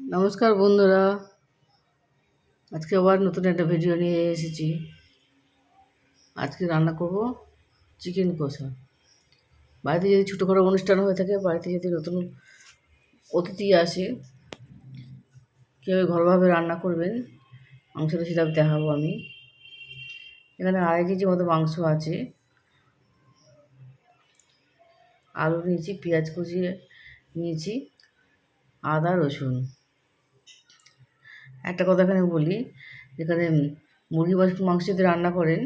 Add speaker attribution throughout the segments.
Speaker 1: নমস্কার বন্ধুরা। আজকে আবার নতুন একটা ভিডিও নিয়ে এসেছি। আজকে রান্না করব চিকেন কষা। বাড়িতে যদি ছোটোখাটো অনুষ্ঠান হয়ে থাকে, বাড়িতে যদি নতুন অতিথি আসে, কীভাবে ঘরোয়াভাবে রান্না করবেন, মাংসটা সেটা দেখাবো আমি। এখানে আড়াই কেজি মতো মাংস আছে। আলু নিয়েছি, পেঁয়াজ কুচিয়ে নিয়েছি, আদা, রসুন। একটা কথা এখানে বলি, যেখানে মুরগি মাংস যদি রান্না করেন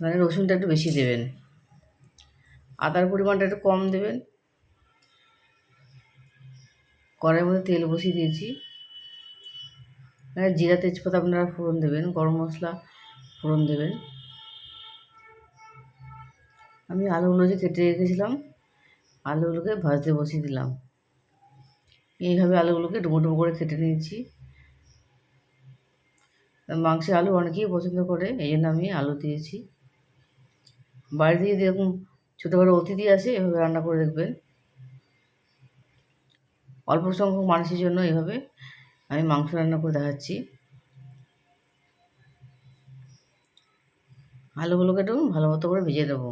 Speaker 1: মানে রসুনটা একটু বেশি দেবেন। আদার পরিমাণটা একটু কম দেবেন। কড়াইয়ের মধ্যে তেল বসিয়ে দিয়েছি। জিরা তেজপাতা আপনারা ফোড়ন দেবেন, গরম মশলা ফোড়ন দেবেন। আমি আলুগুলো যে কেটে রেখেছিলাম, আলুগুলোকে ভাজতে বসিয়ে দিলাম। এইভাবে আলুগুলোকে ডুবো ডুবো করে কেটে নিয়েছি। মাংসে আলু অনেকেই পছন্দ করে, এই জন্য আমি আলু দিয়েছি। বাড়িতে যদি এরকম ছোটোখাটো অতিথি আসে, এভাবে রান্না করে দেখবেন। অল্প সংখ্যক মানুষের জন্য এভাবে আমি মাংস রান্না করে দেখাচ্ছি। আলুগুলোকে একটু ভালো মতো করে ভেজে দেবো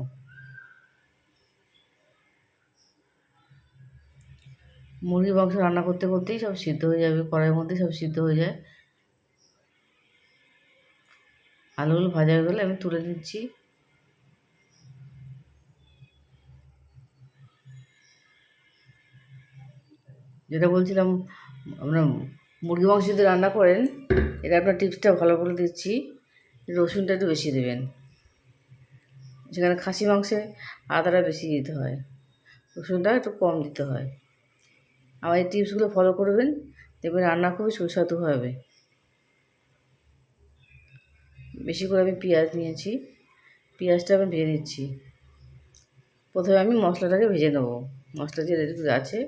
Speaker 1: মুরগি মাংস রান্না করতে করতেই সব সিদ্ধ হয়ে যাবে, কড়াইয়ের মধ্যে সব সিদ্ধ হয়ে যায়। আলুগুলো ভাজা হয়ে গেলে আমি তুলে নিচ্ছি। যেটা বলছিলাম আমরা মুরগি মাংস যদি রান্না করেন এটা আপনার টিপসটা ভালো করে দিচ্ছি, রসুনটা একটু বেশি দেবেন। সেখানে খাসি মাংসে আদাটা বেশি দিতে হয়, রসুনটা একটু কম দিতে হয়। আমার এই টিপসগুলো ফলো করবেন, দেখবেন রান্না খুবই সুস্বাদু হবে। বেশি করে আমি পেঁয়াজ নিয়েছি। পেঁয়াজটা আমি ভেজে নিচ্ছি। প্রথমে আমি মশলাটাকে ভেজে নেব। মশলা যে রেডি আছে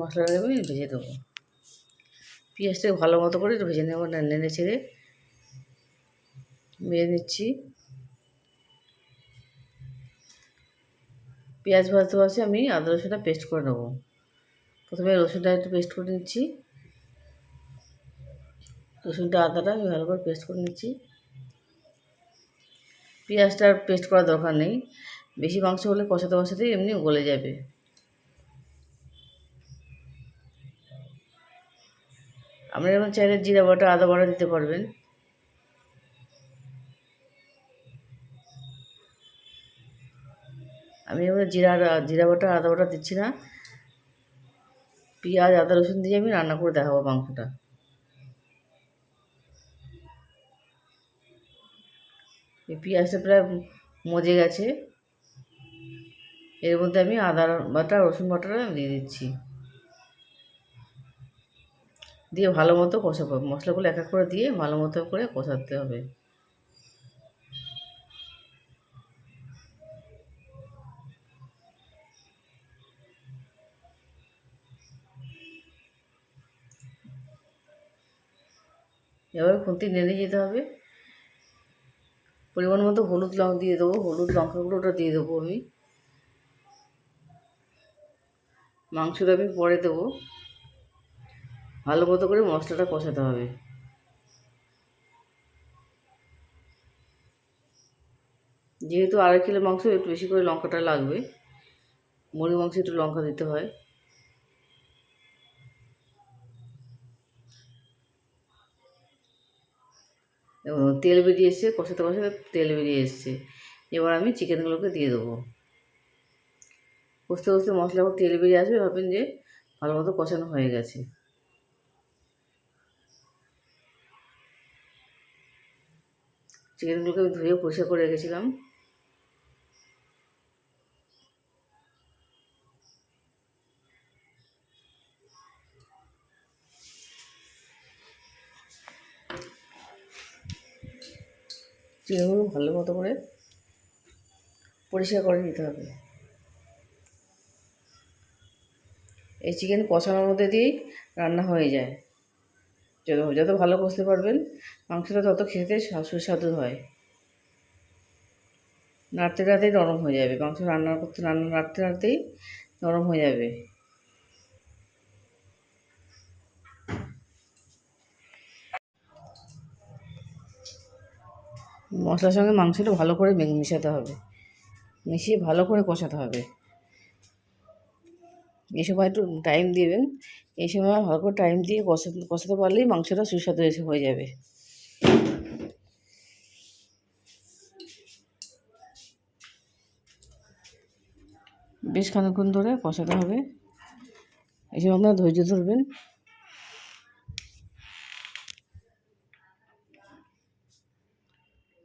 Speaker 1: মশলাটাকে আমি ভেজে দেবো পেঁয়াজটাকে ভালো মতো করে ভেজে নেব নেড়ে ছেড়ে। ভেজে নিচ্ছি। পেঁয়াজ ভাজতে ভাজতে আমি আদা রসুনটা পেস্ট করে নেব। প্রথমে রসুনটা একটু পেস্ট করে নিচ্ছি। রসুনটা আদাটা আমি ভালো করে পেস্ট করে নিচ্ছি। পেঁয়াজটা পেস্ট করার দরকার নেই। বেশি মাংস হলে কষাতে কষাতেই এমনি গলে যাবে। আপনারা এখন চাইলে জিরা বাটা, আদা বাটা দিতে পারবেন। আমি এবার জিরা জিরা বাটা, আদা বাটা দিচ্ছি না। পেঁয়াজ, আদা, রসুন দিয়ে আমি রান্না করে দেখাবো মাংসটা। পেঁয়াজটা প্রায় মজে গেছে। এর মধ্যে আমি আদা বাটা, রসুন বাটাটা দিয়ে দিচ্ছি। দিয়ে ভালো মতো কষাবো। মশলাগুলো এক এক করে দিয়ে ভালো মতো করে কষাতে হবে। এবার খুন্তি নেড়ে যেতে হবে। পরিমাণ মতো হলুদ লঙ্কা দিয়ে দেবো, হলুদ লঙ্কা গুঁড়োটা দিয়ে দেবো আমি। মাংসটা আমি পরে দেবো। ভালো মতো করে মশলাটা কষাতে হবে। যেহেতু আড়াই কিলো মাংস, একটু বেশি করে লঙ্কাটা লাগবে। মুরগি মাংস একটু লঙ্কা দিতে হয়। তেল বেরিয়ে এসছে, কষাতে কষাতে তেল বেরিয়ে এসছে। এবার আমি চিকেনগুলোকে দিয়ে দেবো। কষতে কষতে মশলা তেল বেরিয়ে আসবে ভাবেন যে ভালো মতো কষানো হয়ে গেছে। চিকেনগুলোকে আমি ধুয়ে পরিষ্কার করে রেখেছিলাম। চিকেনগুলো ভালো মতো করে পরিষ্কার করে নিতে হবে। এই চিকেন কষানোর মধ্যে দিয়েই রান্না হয়ে যায়। যত যত ভালো কষতে পারবেন, মাংসটা তত খেতে সুস্বাদু হয়। নাড়তে, নাড়তেই নরম হয়ে যাবে। মাংস রান্না করতে, রান্না, নাড়তে, নাড়তেই নরম হয়ে যাবে। মশলার সঙ্গে মাংসটা ভালো করে মেশাতে হবে। মিশিয়ে ভালো করে কষাতে হবে। এই সময় একটু টাইম দিবেন। এই সময় ভালো করে টাইম দিয়ে কষাতে কষাতে পারলেই মাংসটা সুস্বাদু এসে হয়ে যাবে। বেশ খানিকক্ষণ ধরে কষাতে হবে। এই সময় আপনারা ধৈর্য ধরবেন।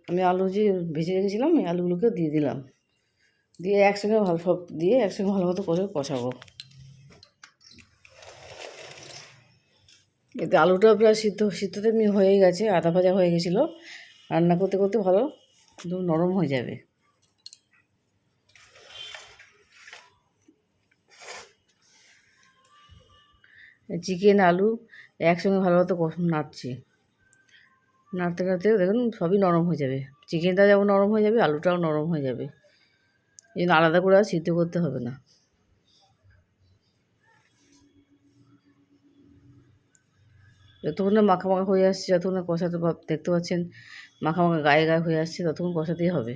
Speaker 1: আমি আলু যে ভেজে রেখেছিলাম, এই আলুগুলোকে দিয়ে দিলাম। দিয়ে একসঙ্গে ভালো সব, দিয়ে একসঙ্গে ভালো মতো করে কষাবো। এতে আলুটা প্রায় সিদ্ধ সিদ্ধতে এমনি হয়ে গেছে, আদা ভাজা হয়ে গেছিল। রান্না করতে করতে ভালো একদম নরম হয়ে যাবে। চিকেন, আলু একসঙ্গে ভালো মতো নাড়ছি। নাড়তে নাড়তে দেখুন সবই নরম হয়ে যাবে। চিকেনটা যেমন নরম হয়ে যাবে, আলুটাও নরম হয়ে যাবে। এই জন্য আলাদা করে আর সিদ্ধ করতে হবে না। যতক্ষণ না মাখা মাখা হয়ে আসছে, যতক্ষণ না কষাতে দেখতে পাচ্ছেন মাখা মাখা গায়ে গায়ে হয়ে আসছে, ততক্ষণ কষাতেই হবে।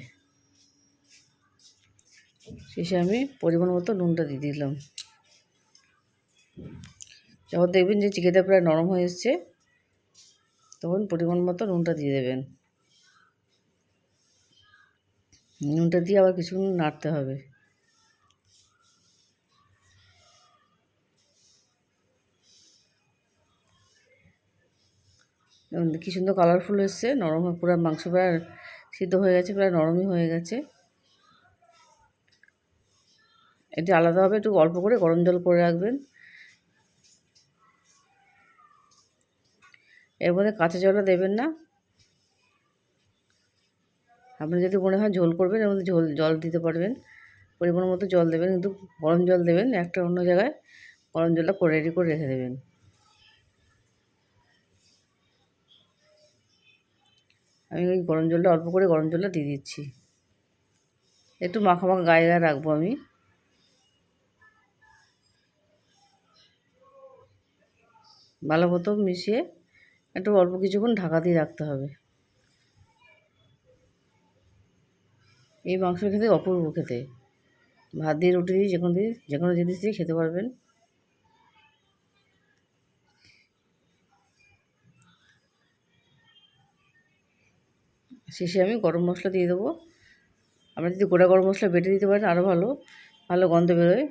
Speaker 1: শেষে আমি পরিমাণ মতো নুনটা দিয়ে দিলাম। যখন দেখবেন যে চিকেনটা প্রায় নরম হয়ে এসছে। তখন পরিমাণ মতো নুনটা দিয়ে দেবেন। নুনটা দিয়ে আবার কিছুক্ষণ নাড়তে হবে। কি সুন্দর কালারফুল এসছে, নরম পুরো মাংস প্রায় সিদ্ধ হয়ে গেছে, প্রায় নরমই হয়ে গেছে। এটি আলাদাভাবে একটু অল্প করে গরম জল করে রাখবেন। এর মধ্যে কাঁচা জলটা দেবেন না। আপনি যদি মনে হয় ঝোল করবেন, এর মধ্যে ঝোল, জল দিতে পারবেন। পরিমাণ মতো জল দেবেন, কিন্তু গরম জল দেবেন, একটা অন্য জায়গায় গরম জলটা করে রেডি করে রেখে দেবেন। আমি ওই গরম জলটা, অল্প করে গরম জলটা দিয়ে দিচ্ছি। একটু মাখা মাখা গায়ে গায়ে রাখব আমি। ভালো মতো মিশিয়ে একটু অল্প কিছুক্ষণ ঢাকা দিয়ে রাখতে হবে। এই মাংস খেতে অপূর্ব খেতে। ভাত দিয়ে রুটি দিয়ে যে কোনো দিয়ে যে কোনো জিনিস দিয়ে খেতে পারবেন। শেষে আমি গরম মশলা দিয়ে দেবো। আমরা যদি গোটা গরম মশলা বেটে দিতে পারেন আরও ভালো ভালো গন্ধ বেরোয়।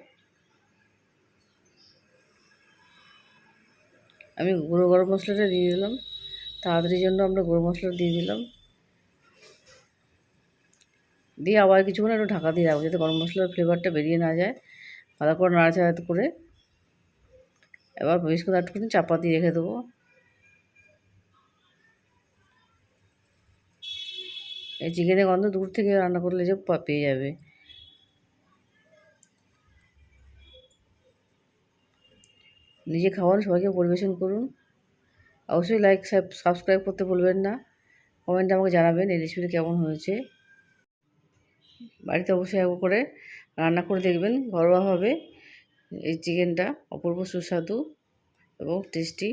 Speaker 1: আমি গুঁড়ো গরম মশলাটা দিয়ে দিলাম। তাড়াতাড়ির জন্য আমরা গুঁড়ো মশলা দিয়ে দিলাম। দিয়ে আবার কিছুক্ষণ একটু ঢাকা দিয়ে রাখব যাতে গরম মশলার ফ্লেভারটা বেরিয়ে না যায়। ভালো করে নাড়াচাড়া করে এবার বেশ করে একটুখানি চাপা দিয়ে রেখে দেবো। এই চিকেনের গন্ধ দূর থেকে রান্না করলে যে পেয়ে যাবে। নিজে খাওয়ান, সবাইকে পরিবেশন করুন। অবশ্যই লাইক সাবস্ক্রাইব করতে ভুলবেন না। কমেন্টে আমাকে জানাবেন এই রেসিপিটা কেমন হয়েছে। বাড়িতে অবশ্যই এক করে রান্না করে দেখবেন, ঘরোয়াভাবে এই চিকেনটা অপূর্ব সুস্বাদু এবং টেস্টি